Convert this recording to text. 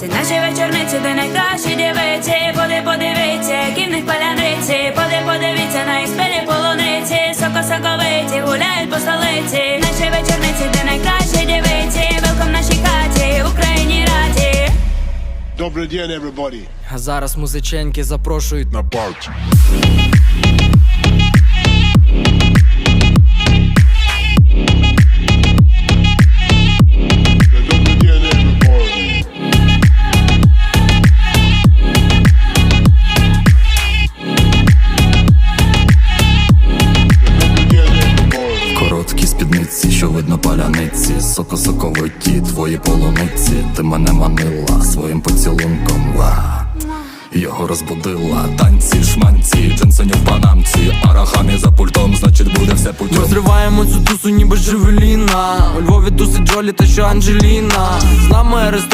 Це наші вечорниці, де найкращі дівиці. Поди подивіться, які в них паляниці. Поди подивіться на їх спелі полуниці. Соко соковиті гуляють по столиці. Наші вечорниці, де найкращі дівиці. Велком нашій хаті, Україні раді. Добрий день, everybody. А зараз музиченьки запрошують На парті. Короткі спідниці, що видно паляниці, соко-соковиті твої полуниці, ти мене манила своїм поцілунком. Ва. Його розбудила танці, шманці, джинсені в панамці, арахамі за пультом, значить буде все путем. Ми зриваємо цю тусу, ніби Джевеліна У Львові тусить Джолі та що Анджеліна З нами Арестовий